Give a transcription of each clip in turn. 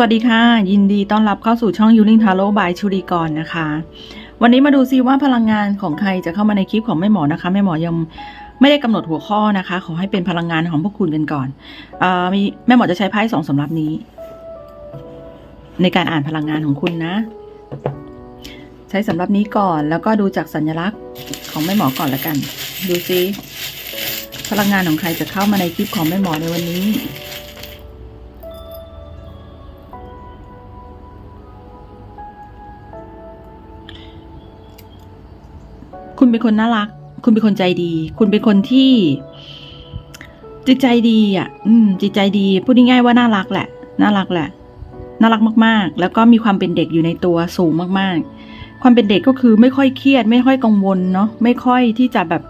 วัสดีค่ะ ยินดีต้อนรับเข้าสู่ช่องยูริงทาโร่บายชุริกรนะคะ วันนี้มาดูซิว่าพลังงานของใครจะเข้ามาในคลิปของแม่หมอนะคะแม่หมอยังไม่ได้กำหนดหัวข้อนะคะ ขอให้เป็นพลังงานของพวกคุณกันก่อนออมีแม่หมอจะใช้ไพ่สองสำรับนี้ ในการอ่านพลังงานของคุณนะ ใช้สำรับนี้ก่อนแล้วก็ดูจากสัญลักษณ์ของแม่หมอก่อนละกัน ดูซิพลังงานของใครจะเข้ามาในคลิปของแม่หมอในวันนี้ คุณเป็นคนน่ารัก คุณเป็นคนใจดี คุณเป็นคนที่จิตใจดีอะ อืม จิตใจดี พูดง่ายๆว่าน่ารักแหละ น่ารักแหละ น่ารักมากๆ แล้วก็มีความเป็นเด็กอยู่ในตัวสูงมากๆ ความเป็นเด็กก็คือไม่ค่อยเครียด ไม่ค่อยกังวลเนาะ ไม่ค่อยที่จะแบบ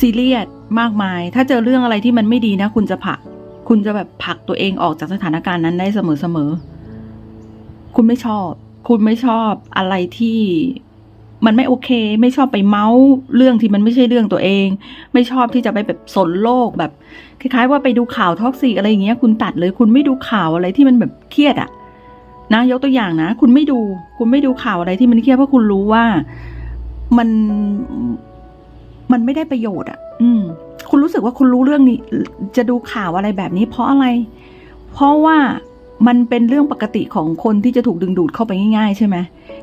ซีเรียสมากมาย ถ้าเจอเรื่องอะไรที่มันไม่ดีนะ คุณจะผลัก คุณจะแบบผลักตัวเองออกจากสถานการณ์นั้นได้เสมอๆ คุณไม่ชอบ คุณไม่ชอบอะไรที่ มันไม่โอเค ไม่ชอบไปเมาส์เรื่องที่มันไม่ใช่เรื่องตัวเอง ไม่ชอบที่จะไปแบบสนโลกแบบคล้ายๆว่าไปดูข่าวท็อกซิกอะไรอย่างเงี้ยคุณตัดเลยคุณไม่ดูข่าวอะไรที่มันแบบเครียดอะนะยกตัวอย่างนะ คุณไม่ดู คุณไม่ดูข่าวอะไรที่มันเครียดเพราะคุณรู้ว่ามันมันไม่ได้ประโยชน์อะอืม คุณรู้สึกว่าคุณรู้เรื่องนี้ จะดูข่าวอะไรแบบนี้ เพราะอะไร เพราะว่า มันเป็นเรื่องปกติของคนที่จะถูกดึงดูดเข้าไปง่ายๆ ใช่ไหม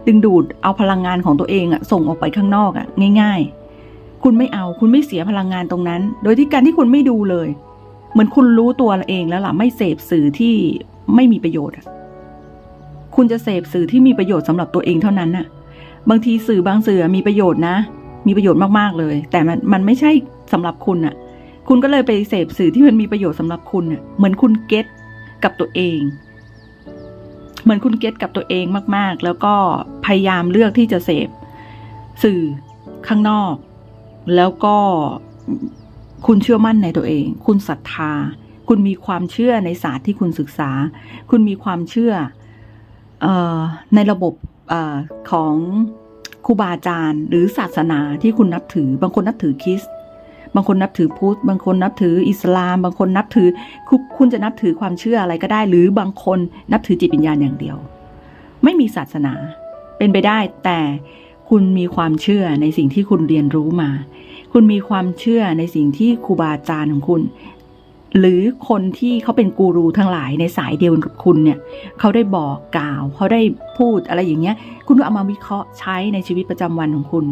ดึงดูดเอาพลังงานของตัวเองอะส่งออกไปข้างนอกอะง่าย ๆ คุณไม่เอาคุณไม่เสียพลังงานตรงนั้น โดยที่การที่คุณไม่ดูเลย เหมือนคุณรู้ตัวเองแล้วล่ะไม่เสพสื่อที่ไม่มีประโยชน์คุณจะเสพสื่อที่มีประโยชน์สำหรับตัวเองเท่านั้นน่ะ บางทีสื่อบางสื่อมีประโยชน์นะ มีประโยชน์มากๆเลย แต่มันมันไม่ใช่สำหรับคุณน่ะ คุณก็เลยไปเสพสื่อที่มันมีประโยชน์สำหรับคุณน่ะ เหมือนคุณเก็ตกับตัวเอง เหมือนคุณเก็ตกับตัวเองมาก ๆ แล้วก็พยายามเลือกที่จะเสพสื่อข้างนอก แล้วก็คุณเชื่อมั่นในตัวเอง คุณศรัทธา คุณมีความเชื่อในศาสตร์ที่คุณศึกษา คุณมีความเชื่อออในระบบอของครูบาอาจารย์ หรือศาสนาที่คุณนับถือบางคนนับถือคริสต บางคนนับถือพุทธ บางคนนับถืออิสลาม บางคนนับถือคุคุณจะนับถือความเชื่ออะไรก็ได้ หรือบางคนนับถือจิตวิญญาณอย่างเดียว ไม่มีศาสนา เป็นไปได้แต่คุณมีความเชื่อในสิ่งที่คุณเรียนรู้มา คุณมีความเชื่อในสิ่งที่ครูบาอาจารย์ของคุณ หรือคนที่เขาเป็นกูรูทั้งหลายในสายเดียวกับคุณเนี่ยเขาได้บอกกล่าวเขาได้พูดอะไรอย่างเงี้ย คุณก็เอามาวิเคราะห์ใช้ในชีวิตประจำวันของคุณ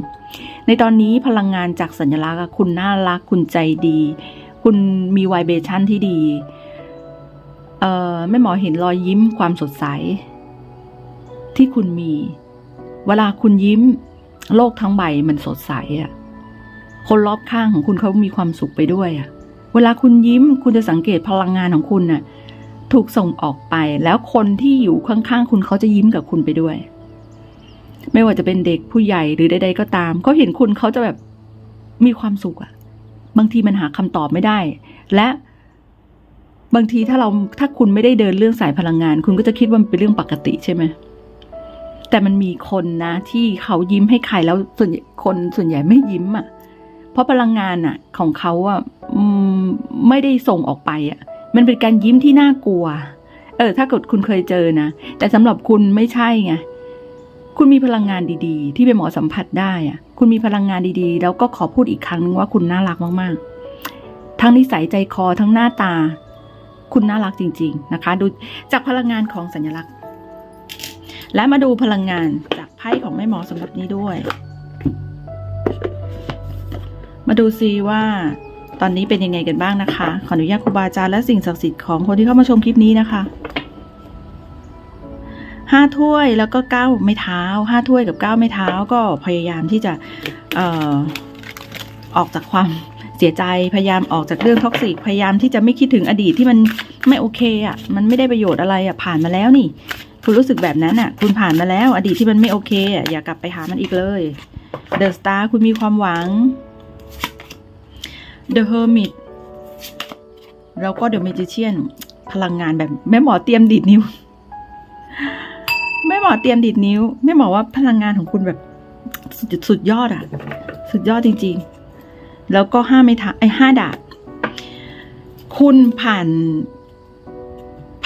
ในตอนนี้พลังงานจากสัญลักษณ์คุณน่ารัก คุณใจดี คุณมีไวเบชั่นที่ดีเอ่อแม่หมอเห็นรอยยิ้มความสดใส ที่คุณมี เวลาคุณยิ้ม โลกทั้งใบมันสดใสอะคนรอบข้างของคุณเขามีความสุขไปด้วยอะ เวลาคุณยิ้มคุณจะสังเกตพลังงานของคุณน่ะถูกส่งออกไปแล้วคนที่อยู่ข้างๆคุณเขาจะยิ้มกับคุณไปด้วย ไม่ว่าจะเป็นเด็กผู้ใหญ่หรือใดๆก็ตามเขาเห็นคุณเขาจะแบบมีความสุขอะบางทีมันหาคำตอบไม่ได้ และบางทีถ้าเราถ้าคุณไม่ได้เดินเรื่องสายพลังงาน คุณก็จะคิดว่ามันเป็นเรื่องปกติใช่ไหมแต่มันมีคนนะ ที่เขายิ้มให้ใครแล้วส่วนคนส่วนใหญ่ไม่ยิ้มอะ่ะ เพราะพลังงานอะของเขาอะไม่ได้ส่งออกไปอะมันเป็นการยิ้มที่น่ากลัว เออ ถ้าเกิดคุณเคยเจอนะ แต่สำหรับคุณไม่ใช่ไง คุณมีพลังงานดีๆ ที่เป็นหมอสัมผัสได้อะคุณมีพลังงานดีๆ แล้วก็ขอพูดอีกครั้งนึงว่าคุณน่ารักมากๆ ทั้งนิสัยใจคอทั้งหน้าตา คุณน่ารักจริง ๆ นะคะ ดูจากพลังงานของสัญลักษณ์ และมาดูพลังงานจากไพ่ของแม่หมอสำหรับนี้ด้วย มาดูซิว่าตอนนี้เป็นยังไงกันบ้างนะคะ ขออนุญาตครูบาอาจารย์และสิ่งศักดิ์สิทธิ์ของคนที่เข้ามาชมคลิปนี้นะคะห้าถ้วยแล้วก็เก้าไม้เท้าห้าถ้วยกับเก้าไม้เท้าก็พยายามที่จะเอ่อออกจากความเสียใจพยายามออกจากเรื่องท็อกซิกพยายามที่จะไม่คิดถึงอดีตที่มันไม่โอเคอะ มันไม่ได้ประโยชน์อะไรอะผ่านมาแล้วนี่ คุณรู้สึกแบบนั้นอะ คุณผ่านมาแล้ว อดีตที่มันไม่โอเคอะอย่ากลับไปหามันอีกเลยเดอะสตาร์คุณมีความหวัง The Hermit แล้วก็ The Magician พลังงานแบบแม่หมอเตรียมดีดนิ้ว แม่หมอเตรียมดีดนิ้ว แม่หมอว่าพลังงานของคุณแบบสุดยอดอะสุดยอดจริง ๆ แล้วก็ห้าไม่ทาไอห้าดาบคุณผ่าน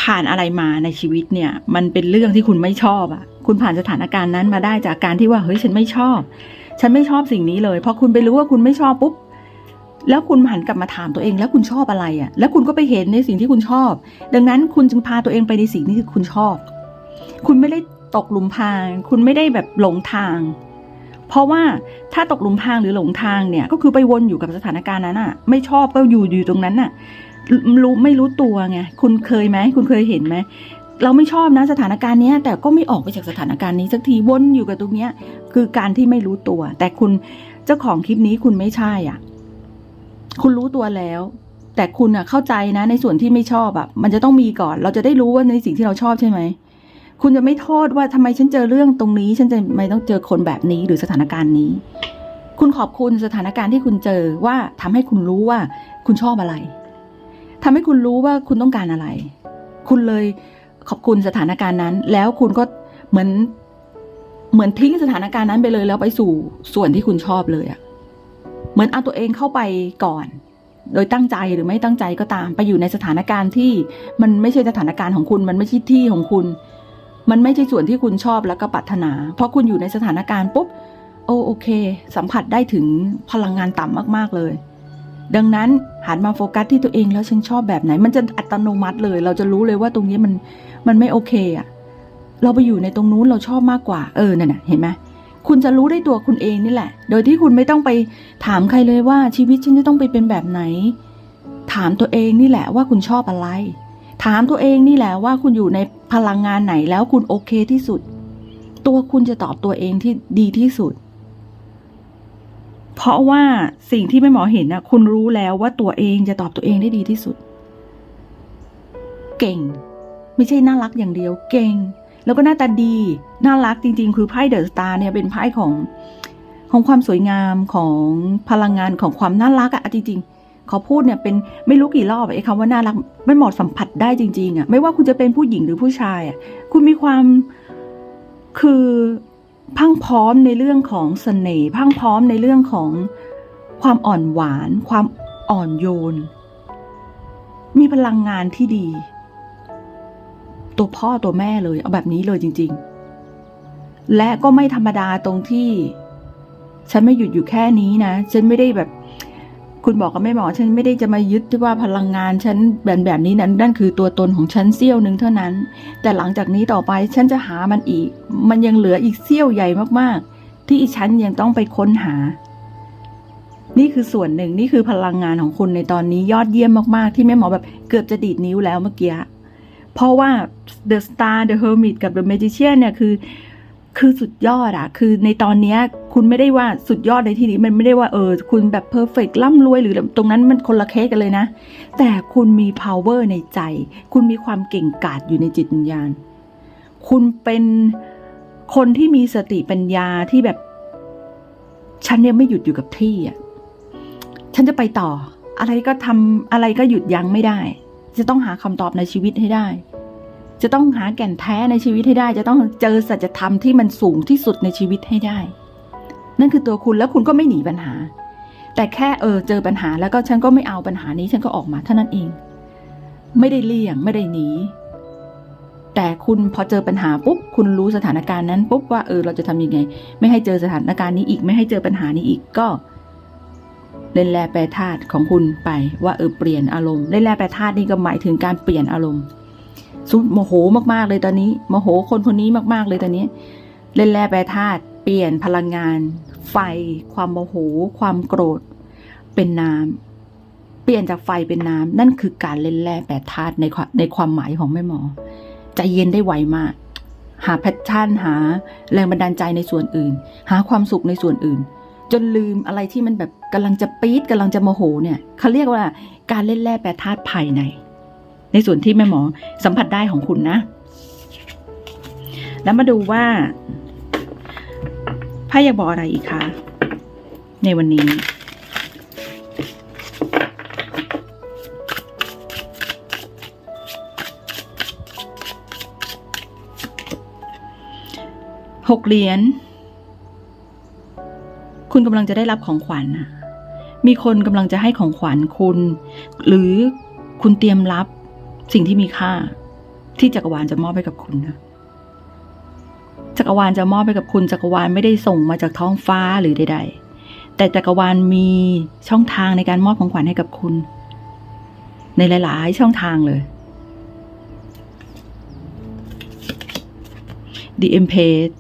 ผ่านอะไรมาในชีวิตเนี่ย มันเป็นเรื่องที่คุณไม่ชอบอะ่ะคุณผ่านสถานการณ์นั้นมาได้จากการที่ว่าเฮ้ยฉันไม่ชอบ ฉันไม่ชอบสิ่งนี้เลย พอคุณไปรู้ว่าคุณไม่ชอบปุ๊บ แล้วคุณหันกลับมาถามตัวเองแล้วคุณชอบอะไรอะ่ะ แล้วคุณก็ไปเห็นในสิ่งที่คุณชอบ ดังนั้นคุณจึงพาตัวเองไปในสิ่งที่คุณชอบ คุณไม่ได้ตกหลุมพราง คุณไม่ได้แบบหลงทาง เพราะว่าถ้าตกหลุมพรางหรือหลงทางเนี่ย ก็คือไปวนอยู่กับสถานการณ์นั้นอะไม่ชอบก็อยู่อยู่ตรงนั้นอะรู้ไม่รู้ตัวไง คุณเคยไหม คุณเคยเห็นไหมเราไม่ชอบนะสถานการณ์นี้แต่ก็ไม่ออกไปจากสถานการณ์นี้สักทีวนอยู่กับตรงเนี้ยคือการที่ไม่รู้ตัว แต่คุณเจ้าของคลิปนี้คุณไม่ใช่อะ คุณรู้ตัวแล้ว แต่คุณอะเข้าใจนะ ในส่วนที่ไม่ชอบอะมันจะต้องมีก่อน เราจะได้รู้ว่าในสิ่งที่เราชอบใช่ไหมคุณจะไม่โทษว่าทำไมฉันเจอเรื่องตรงนี้ ฉันจะไม่ต้องเจอคนแบบนี้หรือสถานการณ์นี้ คุณขอบคุณสถานการณ์ที่คุณเจอว่าทำให้คุณรู้ว่าคุณชอบอะไรทำให้คุณรู้ว่าคุณต้องการอะไร คุณเลยขอบคุณสถานการณ์นั้น แล้วคุณก็เหมือนเหมือนทิ้งสถานการณ์นั้นไปเลยแล้วไปสู่ส่วนที่คุณชอบเลยอะ เหมือนเอาตัวเองเข้าไปก่อน โดยตั้งใจหรือไม่ตั้งใจก็ตาม ไปอยู่ในสถานการณ์ที่มันไม่ใช่สถานการณ์ของคุณ มันไม่ใช่ที่ของคุณ มันไม่ใช่ส่วนที่คุณชอบแล้วก็ปรารถนา เพราะคุณอยู่ในสถานการณ์ปุ๊บ โอโอเค สัมผัสได้ถึงพลังงานต่ำมากๆเลย ดังนั้นหันมาโฟกัสที่ตัวเองแล้วฉันชอบแบบไหน มันจะอัตโนมัติเลย เราจะรู้เลยว่าตรงนี้มันมันไม่โอเคอะเราไปอยู่ในตรงนู้นเราชอบมากกว่า เออนั่นน่ะเห็นไหม คุณจะรู้ได้ตัวคุณเองนี่แหละ โดยที่คุณไม่ต้องไปถามใครเลยว่าชีวิตฉันจะต้องไปเป็นแบบไหน ถามตัวเองนี่แหละว่าคุณชอบอะไร ถามตัวเองนี่แหละว่าคุณอยู่ในพลังงานไหนแล้วคุณโอเคที่สุด ตัวคุณจะตอบตัวเองที่ดีที่สุด เพราะว่าสิ่งที่แม่หมอเห็นนะคุณรู้แล้วว่าตัวเองจะตอบตัวเองได้ดีที่สุด เก่ง ไม่ใช่น่ารักอย่างเดียว เก่ง แล้วก็หน้าตาดี น่ารักจริง ๆ คือไพ่เดอะสตาร์เนี่ยเป็นไพ่ของของความสวยงามของพลังงานของความน่ารักอะจริง ๆ ขอพูดเนี่ยเป็นไม่รู้กี่รอบไอ้คำว่าน่ารักไม่หมดสัมผัสได้จริง ๆอะไม่ว่าคุณจะเป็นผู้หญิงหรือผู้ชายอะคุณมีความคือพังพร้อมในเรื่องของเสน่ห์พังพร้อมในเรื่องของความอ่อนหวาน ความอ่อนโยน มีพลังงานที่ดี ตัวพ่อตัวแม่เลย เอาแบบนี้เลยจริง ๆ และก็ไม่ธรรมดาตรงที่ ฉันไม่หยุดอยู่แค่นี้นะ ฉันไม่ได้แบบ คุณบอกกับแม่หมอ ฉันไม่ได้จะมายึดที่ว่าพลังงาน ฉันแบบแบบนี้นั้นนั่นคือตัวตนของฉันเสี้ยวหนึ่งเท่านั้น แต่หลังจากนี้ต่อไปฉันจะหามันอีก มันยังเหลืออีกเสี้ยวใหญ่มากๆ ที่ฉันยังต้องไปค้นหานี่คือส่วนหนึ่งนี่คือพลังงานของคุณในตอนนี้ยอดเยี่ยมมาก ๆ ที่แม่หมอแบบเกือบจะดีดนิ้วแล้วเมื่อกี้ เพราะว่า The Star The Hermit กับ The Magician เนี่ยคือคือสุดยอดอะคือในตอนเนี้ยคุณไม่ได้ว่าสุดยอดในที่นี้มันไม่ได้ว่าเออ คุณแบบเพอร์เฟกร่ำรวยหรือตรงนั้นมันคนละเคสกันเลยนะ แต่คุณมี power ในใจ คุณมีความเก่งกาจอยู่ในจิตวิญญาณ คุณเป็นคนที่มีสติปัญญาที่แบบ ฉันเนี่ยไม่หยุดอยู่กับที่อะฉันจะไปต่อ อะไรก็ทำอะไรก็หยุดยั้งไม่ได้ จะต้องหาคำตอบในชีวิตให้ได้ จะต้องหาแก่นแท้ในชีวิตให้ได้ จะต้องเจอสัจธรรมที่มันสูงที่สุดในชีวิตให้ได้ นั่นคือตัวคุณแล้วคุณก็ไม่หนีปัญหา แต่แค่เออเจอปัญหาแล้วก็ฉันก็ไม่เอาปัญหานี้ฉันก็ออกมาเท่านั้นเอง ไม่ได้เลี่ยงไม่ได้หนีแต่คุณพอเจอปัญหาปุ๊บคุณรู้สถานการณ์นั้นปุ๊บว่าเออเราจะทำยังไง ไม่ให้เจอสถานการณ์นี้อีก ไม่ให้เจอปัญหานี้อีกก็ เล่นแร่แปรธาตุของคุณไปว่าเออเปลี่ยนอารมณ์เล่นแร่แปรธาตุนี่ก็หมายถึงการเปลี่ยนอารมณ์สุดโมโหมากๆเลยตอนนี้โมโหคนคนนี้มาก ๆเลยตอนนี้ เล่นแร่แปรธาตุเปลี่ยนพลังงาน ไฟ ความโมโห ความโกรธ เป็นน้ำเปลี่ยนจากไฟเป็นน้ำนั่นคือการเล่นแร่แปรธาตุในในความหมายของแม่หมอใจเย็นได้ไวมากหาแพชชั่นหาแรงบันดาลใจในส่วนอื่น หาความสุขในส่วนอื่น จนลืมอะไรที่มันแบบกำลังจะปี๊ดกำลังจะโมโหเนี่ยเขาเรียกว่าการเล่นแร่แปรธาตุภายใน ในส่วนที่แม่หมอสัมผัสได้ของคุณนะ แล้วมาดูว่าไพ่อยากบอกอะไรอีกคะในวันนี้หกเหรียญ คุณกำลังจะได้รับของขวัญนะมีคนกำลังจะให้ของขวัญคุณ หรือคุณเตรียมรับสิ่งที่มีค่า ที่จักรวาลจะมอบให้กับคุณนะจักรวาลจะมอบให้กับคุณจักรวาลไม่ได้ส่งมาจากท้องฟ้าหรือใด ๆ แต่จักรวาลมีช่องทางในการมอบของขวัญให้กับคุณ ในหลาย ๆ ช่องทางเลย The e m p a g e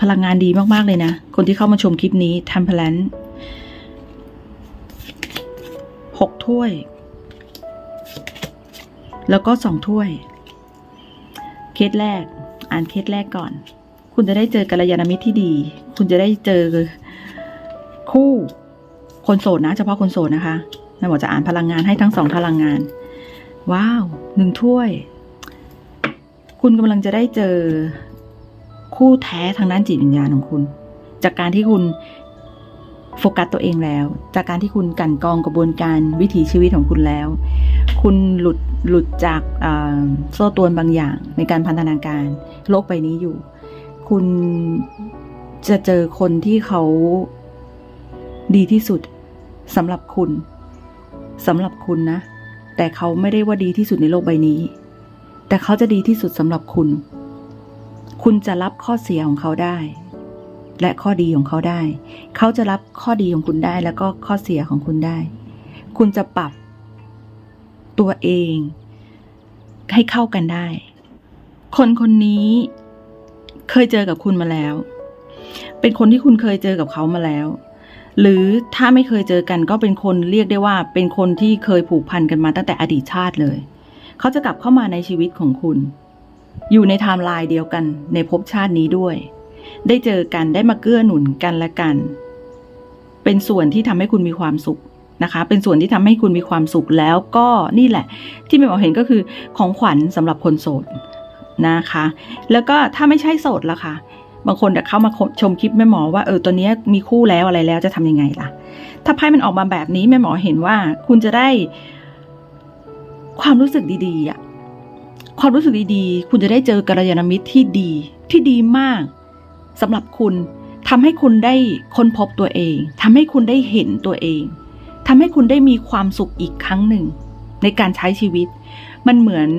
พลังงานดีมากๆเลยนะ คนที่เข้ามาชมคลิปนี้ทำพลนหกถ้วย แล้วก็สองถ้วย เคสแรก อ่านเคสแรกก่อน คุณจะได้เจอกัลยาณมิตรที่ดี คุณจะได้เจอคู่ คนโสดนะ เฉพาะคนโสดนะคะแม่หมอจะอ่านพลังงานให้ทั้งสองพลังงาน ว้าวหนึ่งถ้วย คุณกำลังจะได้เจอ คู่แท้ทางด้านจิตวิญญาณของคุณ จากการที่คุณโฟกัสตัวเองแล้ว จากการที่คุณกันกองกระบวนการวิถีชีวิตของคุณแล้ว คุณหลุดหลุดจากโซ่ตรวนบางอย่างในการพันธนาการ โลกใบนี้อยู่ คุณจะเจอคนที่เขาดีที่สุดสำหรับคุณสำหรับคุณนะ แต่เขาไม่ได้ว่าดีที่สุดในโลกใบนี้ แต่เขาจะดีที่สุดสำหรับคุณ คุณจะรับข้อเสียของเขาได้ และข้อดีของเขาได้ เขาจะรับข้อดีของคุณได้แล้วก็ข้อเสียของคุณได้ คุณจะปรับตัวเอง ให้เข้ากันได้ คนคนนี้เคยเจอกับคุณมาแล้ว เป็นคนที่คุณเคยเจอกับเขามาแล้ว หรือถ้าไม่เคยเจอกันก็เป็นคนเรียกได้ว่า เป็นคนที่เคยผูกพันกันมาตั้งแต่อดีตชาติเลย เขาจะกลับเข้ามาในชีวิตของคุณ อยู่ในไทม์ไลน์เดียวกันในภพชาตินี้ด้วย ได้เจอกันได้มาเกื้อหนุนกันและกัน เป็นส่วนที่ทำให้คุณมีความสุขนะคะ เป็นส่วนที่ทำให้คุณมีความสุขแล้วก็นี่แหละ ที่แม่หมอเห็นก็คือของขวัญสำหรับคนโสดนะคะ แล้วก็ถ้าไม่ใช่โสดล่ะคะบางคนจะเข้ามาชมคลิปแม่หมอว่าเออตัวนี้มีคู่แล้วอะไรแล้วจะทำยังไงล่ะ ถ้าไพ่มันออกมาแบบนี้แม่หมอเห็นว่าคุณจะได้ความรู้สึกดีๆอะ ความรู้สึกดีๆ คุณจะได้เจอกัลยาณมิตรที่ดีที่ดีมากสำหรับคุณทำให้คุณได้ค้นพบตัวเองทำให้คุณได้เห็นตัวเองทำให้คุณได้มีความสุขอีกครั้งหนึ่ง ในการใช้ชีวิต มันเหมือน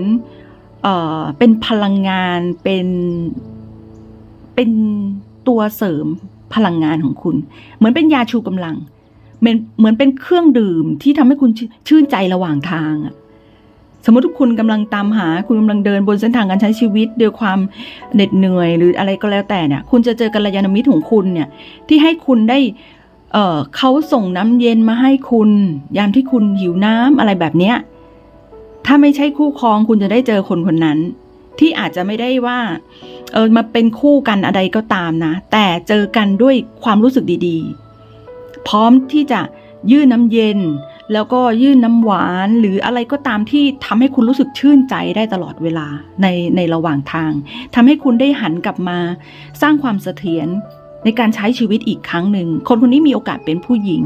เออเป็นพลังงานเป็นเป็นตัวเสริมพลังงานของคุณ เหมือนเป็นยาชูกำลังเหมือนเหมือนเป็นเครื่องดื่มที่ทำให้คุณชื่ชื่นใจระหว่างทางอะ สมมติทุกคุณกำลังตามหาคุณกำลังเดินบนเส้นทางการใช้ชีวิตด้วยความเหน็ดเหนื่อย หรืออะไรก็แล้วแต่เนี่ยคุณจะเจอกัลยาณมิตรของคุณเนี่ยที่ให้คุณได้เอ่อเขาส่งน้ำเย็นมาให้คุณ ยามที่คุณหิวน้ำอะไรแบบเนี้ยถ้าไม่ใช่คู่ครองคุณจะได้เจอคนคนนั้น ที่อาจจะไม่ได้ว่าเออมาเป็นคู่กันอะไรก็ตามนะ แต่เจอกันด้วยความรู้สึกดีๆ พร้อมที่จะยื่นน้ำเย็น แล้วก็ยื่นน้ำหวานหรืออะไรก็ตามที่ทำให้คุณรู้สึกชื่นใจได้ตลอดเวลาในในระหว่างทางทำให้คุณได้หันกลับมา สร้างความเสถียรในการใช้ชีวิตอีกครั้งหนึ่ง คนคนนี้มีโอกาสเป็นผู้หญิง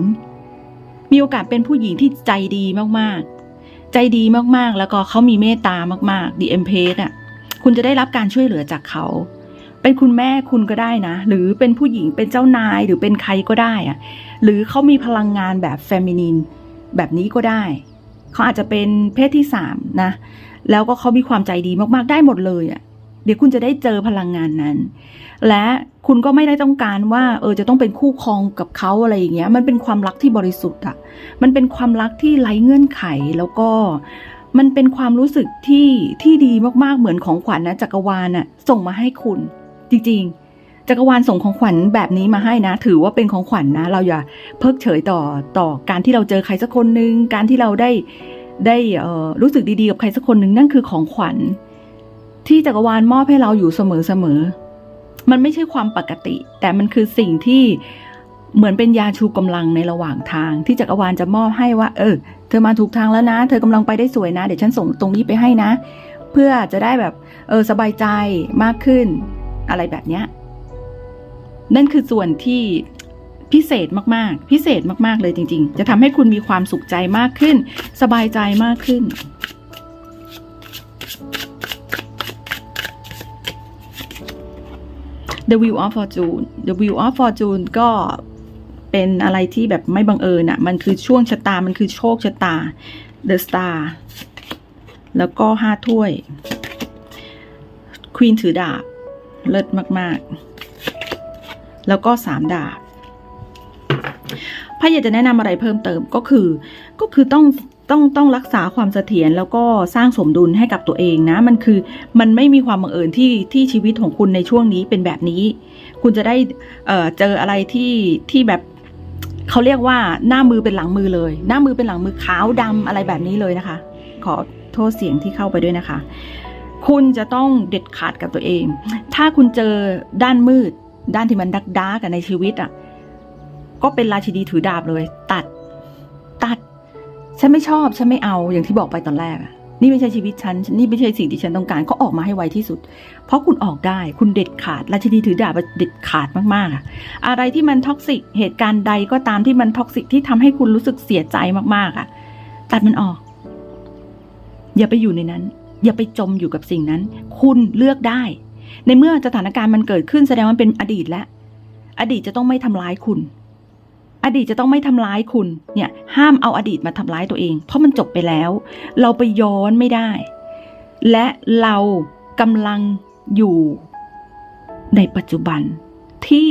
มีโอกาสเป็นผู้หญิงที่ใจดีมากๆ ใจดีมากๆ แล้วก็เขามีเมตตามากๆดีเอ็มเพสอะคุณจะได้รับการช่วยเหลือจากเขา เป็นคุณแม่คุณก็ได้นะ หรือเป็นผู้หญิงเป็นเจ้านายหรือเป็นใครก็ได้อะหรือเขามีพลังงานแบบเฟมินีน แบบนี้ก็ได้เขาอาจจะเป็นเพศที่สามนะ แล้วก็เขามีความใจดีมากๆได้หมดเลยอะ่ะเดี๋ยวคุณจะได้เจอพลังงานนั้น และคุณก็ไม่ได้ต้องการว่า เออจะต้องเป็นคู่ครองกับเขาอะไรอย่างเงี้ย มันเป็นความรักที่บริสุทธิ์อะ่ะมันเป็นความรักที่ไร้เงื่อนไขแล้วก็มันเป็นความรู้สึกที่ที่ดีมากๆเหมือนของขวัญนะจักรวาลน่ะส่งมาให้คุณ จริงๆ จักรวาลส่งของขวัญแบบนี้มาให้นะ ถือว่าเป็นของขวัญนะ เราอย่าเพิกเฉยต่อต่อการที่เราเจอใครสักคนหนึ่งการที่เราได้ได้เอ่อรู้สึกดีๆกับใครสักคนหนึ่งนั่นคือของขวัญ ที่จักรวาลมอบให้เราอยู่เสมอๆมันไม่ใช่ความปกติ แต่มันคือสิ่งที่เหมือนเป็นยาชูกำลังในระหว่างทาง ที่จักรวาลจะมอบให้ว่า เออ เธอมาถูกทางแล้วนะ เธอกำลังไปได้สวยนะ เดี๋ยวฉันส่งตรงนี้ไปให้นะ เพื่อจะได้แบบ เออสบายใจมากขึ้น อะไรแบบเนี้ย นั่นคือส่วนที่พิเศษมากๆ พิเศษมากๆเลยจริง ๆ จะทำให้คุณมีความสุขใจมากขึ้น สบายใจมากขึ้น The Wheel of Fortune The Wheel of Fortune ก็เป็นอะไรที่แบบไม่บังเอิญอะมันคือช่วงชะตา มันคือโชคชะตา The Star แล้วก็ห้าถ้วยควีนถือดาบ เลิศมาก ๆ แล้วก็สามดาบพ่อยากจะแนะนำอะไรเพิ่มเติมก็คือ ก็คือต้องต้องต้องรักษาความเสถียรแล้วก็สร้างสมดุลให้กับตัวเองนะ มันคือมันไม่มีความบังเอิญที่ที่ชีวิตของคุณในช่วงนี้เป็นแบบนี้ คุณจะได้เอ่อเจออะไรที่ที่แบบเขาเรียกว่าหน้ามือเป็นหลังมือเลย หน้ามือเป็นหลังมือขาวดำอะไรแบบนี้เลยนะคะ ขอโทษเสียงที่เข้าไปด้วยนะคะ คุณจะต้องเด็ดขาดกับตัวเอง ถ้าคุณเจอด้านมืด ด้านที่มันดักดาร์กในชีวิตอะ ก็เป็นราชินีถือดาบเลย ตัด ตัด ฉันไม่ชอบ ฉันไม่เอาอย่างที่บอกไปตอนแรกอะนี่ไม่ใช่ชีวิตฉัน นี่ไม่ใช่สิ่งที่ฉันต้องการ ก็ออกมาให้ไวที่สุด เพราะคุณออกได้ คุณเด็ดขาด ราชินีถือดาบเด็ดขาดมากๆอะอะไรที่มันท็อกซิก เหตุการณ์ใดก็ตามที่มันท็อกซิกที่ทำให้คุณรู้สึกเสียใจมากๆอะตัดมันออก อย่าไปอยู่ในนั้น อย่าไปจมอยู่กับสิ่งนั้น คุณเลือกได้ ในเมื่อสถานการณ์มันเกิดขึ้นแสดงว่ามันเป็นอดีตแล้วอดีตจะต้องไม่ทำร้ายคุณ อดีตจะต้องไม่ทำร้ายคุณ เนี่ย ห้ามเอาอดีตมาทำร้ายตัวเอง เพราะมันจบไปแล้ว เราไปย้อนไม่ได้ และเรากำลังอยู่ในปัจจุบัน ที่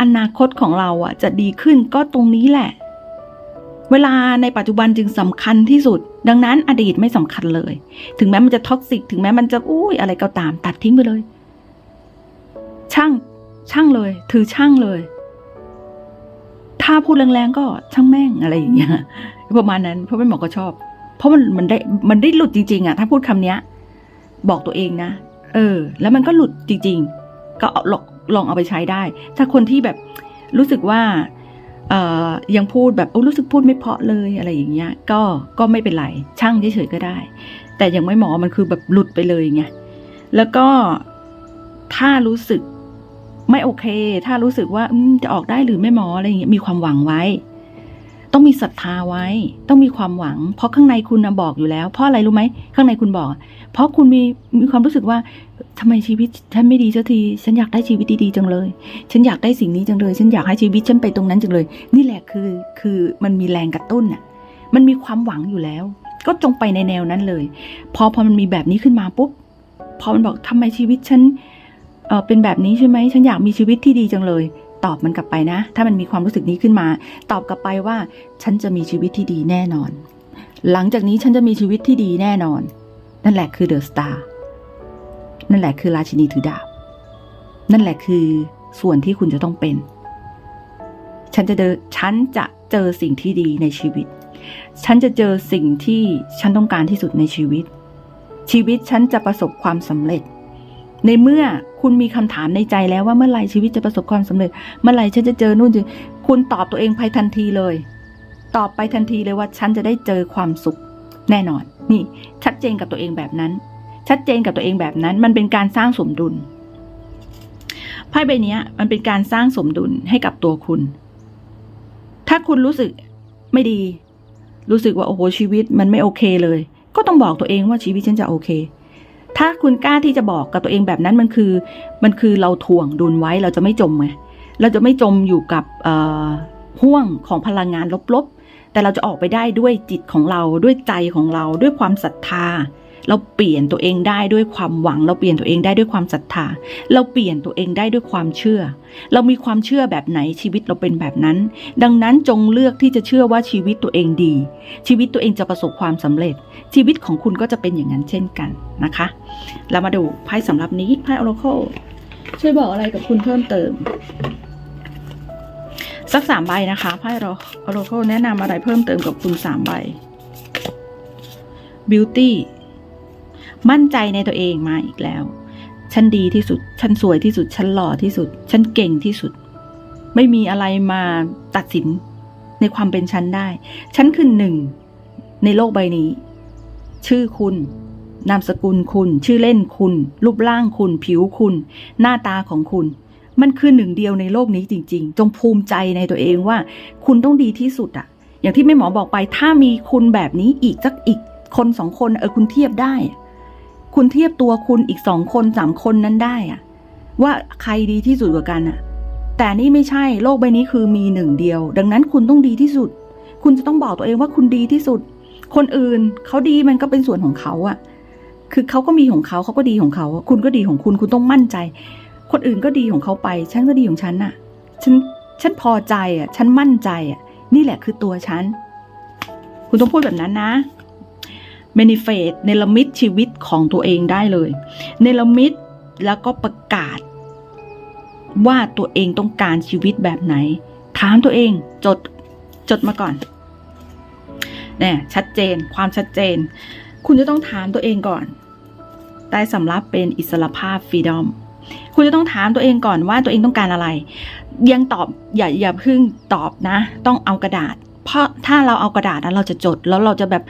อนาคตของเราอะ จะดีขึ้นก็ตรงนี้แหละ เวลาในปัจจุบันจึงสำคัญที่สุด ดังนั้นอดีตไม่สำคัญเลย ถึงแม้มันจะท็อกซิก ถึงแม้มันจะอุ้ยอะไรก็ตาม ตัดทิ้งไปเลย ช่างช่างเลย ถือช่างเลย ถ้าพูดแรงๆก็ช่างแม่งอะไรอย่างเงี้ยประมาณนั้น เพราะเป็นหมอก็ชอบ เพราะมันมันได้มันได้หลุดจริง ๆอะถ้าพูดคำเนี้ย บอกตัวเองนะเออ แล้วมันก็หลุดจริง ๆ ก็ลองลองเอาไปใช้ได้ ถ้าคนที่แบบรู้สึกว่าเอ่อยังพูดแบบโอ้รู้สึกพูดไม่เพาะเลยอะไรอย่างเงี้ย ก็ก็ไม่เป็นไรช่างเฉยๆก็ได้ แต่ยังไม่หมอมันคือแบบหลุดไปเลยไงแล้วก็ถ้ารู้สึก ไม่โอเค ถ้ารู้สึกว่าจะออกได้หรือไม่หมออะไรอย่างเงี้ยมีความหวังไว้ ต้องมีศรัทธาไว้ ต้องมีความหวัง เพราะข้างในคุณนะบอกอยู่แล้ว เพราะอะไรรู้ไหมข้างในคุณบอก เพราะคุณมีมีความรู้สึกว่าทำไมชีวิตฉันไม่ดีสักที ฉันอยากได้ชีวิตดีๆจังเลย ฉันอยากได้สิ่งนี้จังเลย ฉันอยากให้ชีวิตฉันไปตรงนั้นจังเลย นี่แหละคือคือมันมีแรงกระตุ้นน่ะ มันมีความหวังอยู่แล้ว ก็จงไปในแนวนั้นเลย พอพอมันมีแบบนี้ขึ้นมาปุ๊บพอมันบอกทำไมชีวิตฉัน ออเป็นแบบนี้ใช่ไหมฉันอยากมีชีวิตที่ดีจังเลย ตอบมันกลับไปนะ ถ้ามันมีความรู้สึกนี้ขึ้นมา ตอบกลับไปว่า ฉันจะมีชีวิตที่ดีแน่นอน หลังจากนี้ฉันจะมีชีวิตที่ดีแน่นอน นั่นแหละคือเดอะสตาร์นั่นแหละคือราชินีถือดาบ นั่นแหละคือส่วนที่คุณจะต้องเป็น ฉันจะเจอฉันจะเจอสิ่งที่ดีในชีวิต ฉันจะเจอสิ่งที่ฉันต้องการที่สุดในชีวิต ชีวิตฉันจะประสบความสำเร็จ ในเมื่อคุณมีคำถามในใจแล้วว่าเมื่อไหร่ชีวิตจะประสบความสำเร็จ เมื่อไหร่ฉันจะเจอนู่นเจอคุณตอบตัวเองภายทันทีเลย ตอบไปทันทีเลยว่าฉันจะได้เจอความสุขแน่นอน นี่ ชัดเจนกับตัวเองแบบนั้น ชัดเจนกับตัวเองแบบนั้น มันเป็นการสร้างสมดุลไพ่ใบเนี้ยมันเป็นการสร้างสมดุลให้กับตัวคุณ ถ้าคุณรู้สึกไม่ดี รู้สึกว่าโอ้โหชีวิตมันไม่โอเคเลย ก็ต้องบอกตัวเองว่าชีวิตฉันจะโอเค ถ้าคุณกล้าที่จะบอกกับตัวเองแบบนั้นมันคือ มันคือเราถ่วงดุลไว้เราจะไม่จมไงเราจะไม่จมอยู่กับเอ่อห่วงของพลังงานลบๆ แต่เราจะออกไปได้ด้วยจิตของเราด้วยใจของเราด้วยความศรัทธา เราเปลี่ยนตัวเองได้ด้วยความหวัง เราเปลี่ยนตัวเองได้ด้วยความศรัทธา เราเปลี่ยนตัวเองได้ด้วยความเชื่อ เรามีความเชื่อแบบไหนชีวิตเราเป็นแบบนั้น ดังนั้นจงเลือกที่จะเชื่อว่าชีวิตตัวเองดี ชีวิตตัวเองจะประสบความสำเร็จ ชีวิตของคุณก็จะเป็นอย่างนั้นเช่นกันนะคะ เรามาดูไพ่สำหรับนี้ไพ่ Oracle ช่วยบอกอะไรกับคุณเพิ่มเติม สักสามใบนะคะไพ่ Oracle แนะนำอะไรเพิ่มเติมกับคุณสามใบ Beauty มั่นใจในตัวเองมาอีกแล้ว ฉันดีที่สุด ฉันสวยที่สุด ฉันหล่อที่สุด ฉันเก่งที่สุด ไม่มีอะไรมาตัดสินในความเป็นฉันได้ ฉันคือหนึ่งในโลกใบนี้ ชื่อคุณ นามสกุลคุณ ชื่อเล่นคุณ รูปร่างคุณ ผิวคุณ หน้าตาของคุณ มันคือหนึ่งเดียวในโลกนี้จริง ๆ จงภูมิใจในตัวเองว่า คุณต้องดีที่สุดอะอย่างที่แม่หมอบอกไป ถ้ามีคุณแบบนี้อีกสักอีกคนสองคนเออคุณเทียบได้ คุณเทียบตัวคุณอีกสองคนสามคนนั้นได้อะว่าใครดีที่สุดกว่ากันอะแต่นี่ไม่ใช่โลกใบนี้คือมีหนึ่งเดียว ดังนั้นคุณต้องดีที่สุด คุณจะต้องบอกตัวเองว่าคุณดีที่สุด คนอื่นเขาดีมันก็เป็นส่วนของเขาอะคือเขาก็มีของเขาเขาก็ดีของเขา คุณก็ดีของคุณคุณต้องมั่นใจ คนอื่นก็ดีของเขาไป ฉันก็ดีของฉันน่ะ ฉันฉันพอใจอะ ฉันมั่นใจอะ นี่แหละคือตัวฉัน คุณต้องพูดแบบนั้นนะ เมนิเฟตเนลมิตชีวิตของตัวเองได้เลย เนลมิตแล้วก็ประกาศ ว่าตัวเองต้องการชีวิตแบบไหน ถามตัวเองจดจดมาก่อนเนี่ยชัดเจนความชัดเจน คุณจะต้องถามตัวเองก่อนได้สำรับเป็นอิสรภาพฟรีดอมคุณจะต้องถามตัวเองก่อนว่าตัวเองต้องการอะไร ยังตอบอย่าอย่าเพึ่งตอบนะ ต้องเอากระดาษ เพราะถ้าเราเอากระดาษนะเราจะจดแล้วเราจะแบบ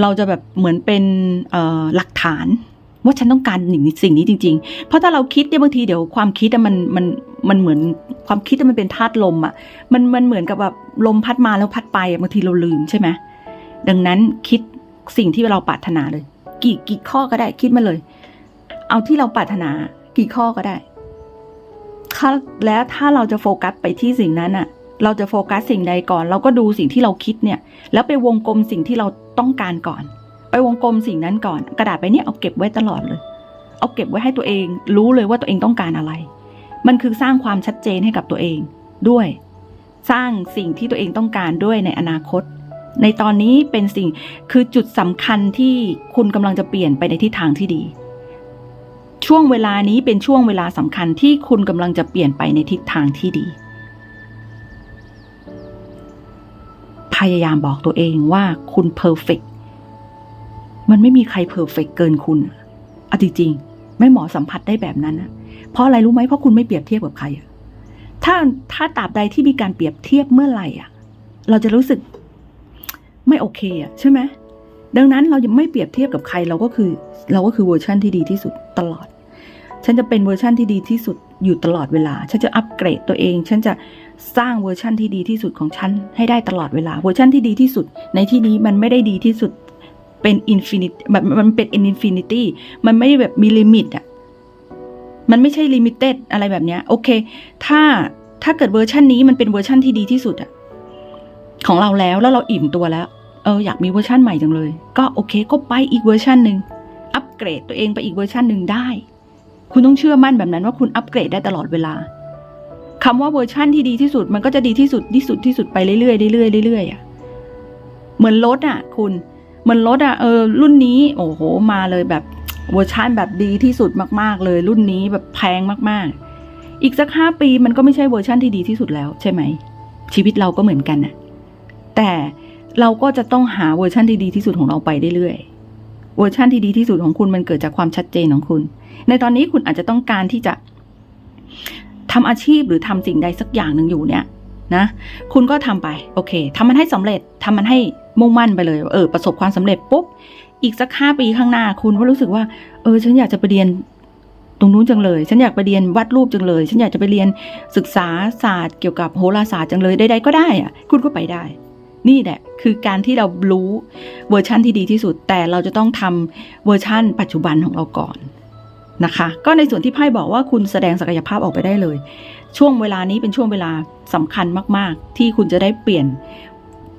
เราจะแบบเหมือนเป็นหลักฐานว่าฉันต้องการสิ่งนี้สิ่งนี้จริง ๆ เพราะถ้าเราคิดเนี่ยบางทีเดี๋ยวความคิดมันมันมันเหมือนความคิดมันเป็นธาตุลมอะมันมันเหมือนกับแบบลมพัดมาแล้วพัดไปบางทีเราลืมใช่ไหมดังนั้นคิดสิ่งที่เราปรารถนาเลย กี่กี่ข้อก็ได้คิดมาเลย เอาที่เราปรารถนา กี่ข้อก็ได้ถ้าแล้วถ้าเราจะโฟกัสไปที่สิ่งนั้นอะ เราจะโฟกัสสิ่งใดก่อน เราก็ดูสิ่งที่เราคิดเนี่ย แล้วไปวงกลมสิ่งที่เราต้องการก่อน ไปวงกลมสิ่งนั้นก่อน กระดาษไปเนี่ยเอาเก็บไว้ตลอดเลย เอาเก็บไว้ให้ตัวเอง รู้เลยว่าตัวเองต้องการอะไร มันคือสร้างความชัดเจนให้กับตัวเองด้วย สร้างสิ่งที่ตัวเองต้องการด้วยในอนาคต ในตอนนี้เป็นสิ่งคือจุดสำคัญที่คุณกำลังจะเปลี่ยนไปในทิศทางที่ดี ช่วงเวลานี้เป็นช่วงเวลาสำคัญที่คุณกำลังจะเปลี่ยนไปในทิศทางที่ดี พยายามบอกตัวเองว่าคุณเพอร์เฟกมันไม่มีใครเพอร์เฟกเกินคุณอาจริงๆ ไม่หมอสัมผัสได้แบบนั้นนะเพราะอะไรรู้ไหมเพราะคุณไม่เปรียบเทียบกับใครถ้าถ้าตราบใดที่มีการเปรียบเทียบเมื่อไหร่อะ เราจะรู้สึกไม่โอเคอะใช่ไหมดังนั้นเรายังไม่เปรียบเทียบกับใครเราก็คือ เราก็คือเวอร์ชันที่ดีที่สุดตลอด ฉันจะเป็นเวอร์ชันที่ดีที่สุดอยู่ตลอดเวลา ฉันจะอัปเกรดตัวเอง ฉันจะ สร้างเวอร์ชันที่ดีที่สุดของฉันให้ได้ตลอดเวลาเวอร์ชันที่ดีที่สุด ในที่นี้มันไม่ได้ดีที่สุดเป็นอินฟินิตมันมันเป็นอินฟินิตี้มันไม่ได้แบบมีลิมิตอะมันไม่ใช่ลิมิเต็ดอะไรแบบเนี้ยโอเค ถ้าถ้าเกิดเวอร์ชันนี้มันเป็นเวอร์ชันที่ดีที่สุดอะของเราแล้วแล้วเราอิ่มตัวแล้วเอออยากมีเวอร์ชันใหม่จังเลย ก็โอเค ก็ไปอีกเวอร์ชันหนึ่งอัปเกรดตัวเองไปอีกเวอร์ชันหนึ่งได้ คุณต้องเชื่อมั่นแบบนั้นว่าคุณอัปเกรดได้ตลอดเวลา คำว่าเวอร์ชั่นที่ดีที่สุดมันก็จะดีที่สุดที่สุดที่สุดไปเรื่อยๆเรื่อยๆเรื่อยๆอะเหมือนรถอะ คุณ เหมือนรถอะเออรุ่นนี้ โอ้โห มาเลยแบบเวอร์ชันแบบดีที่สุดมาก ๆ เลย รุ่นนี้แบบแพงมากๆ อีกสักห้าปีมันก็ไม่ใช่เวอร์ชันที่ดีที่สุดแล้วใช่ไหม ชีวิตเราก็เหมือนกันน่ะ แต่เราก็จะต้องหาเวอร์ชันที่ดีที่สุดของเราไปเรื่อยๆเวอร์ชันที่ดีที่สุดของคุณมันเกิดจากความชัดเจนของคุณ ในตอนนี้คุณอาจจะต้องการที่จะ ทำอาชีพหรือทำสิ่งใดสักอย่างหนึ่งอยู่เนี่ยนะ คุณก็ทำไป โอเคทำมันให้สำเร็จทำมันให้มุ่งมั่นไปเลย เออ ประสบความสำเร็จปุ๊บ อีกสักห้าปีข้างหน้า คุณก็รู้สึกว่า เออ ฉันอยากจะไปเรียนตรงนู้นจังเลย ฉันอยากไปเรียนวาดรูปจังเลย ฉันอยากจะไปเรียนศึกษาศาสตร์เกี่ยวกับโหราศาสตร์จังเลย ใดๆก็ได้อะคุณก็ไปได้ นี่แหละ คือการที่เรารู้เวอร์ชั่นที่ดีที่สุด แต่เราจะต้องทำเวอร์ชั่นปัจจุบันของเราก่อน นะคะ ก็ในส่วนที่ไพ่บอกว่าคุณแสดงศักยภาพออกไปได้เลย ช่วงเวลานี้เป็นช่วงเวลาสำคัญมาก ๆ ที่คุณจะได้เปลี่ยน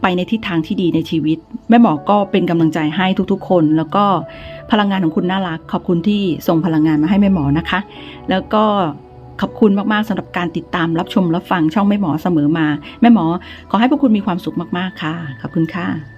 ไปในทิศทางที่ดีในชีวิต แม่หมอก็เป็นกำลังใจให้ทุกๆ คน แล้วก็พลังงานของคุณน่ารัก ขอบคุณที่ส่งพลังงานมาให้แม่หมอนะคะ แล้วก็ขอบคุณมากๆสำหรับการติดตามรับชมรับฟังช่องแม่หมอเสมอมา แม่หมอขอให้พวกคุณมีความสุขมากๆค่ะ ขอบคุณค่ะ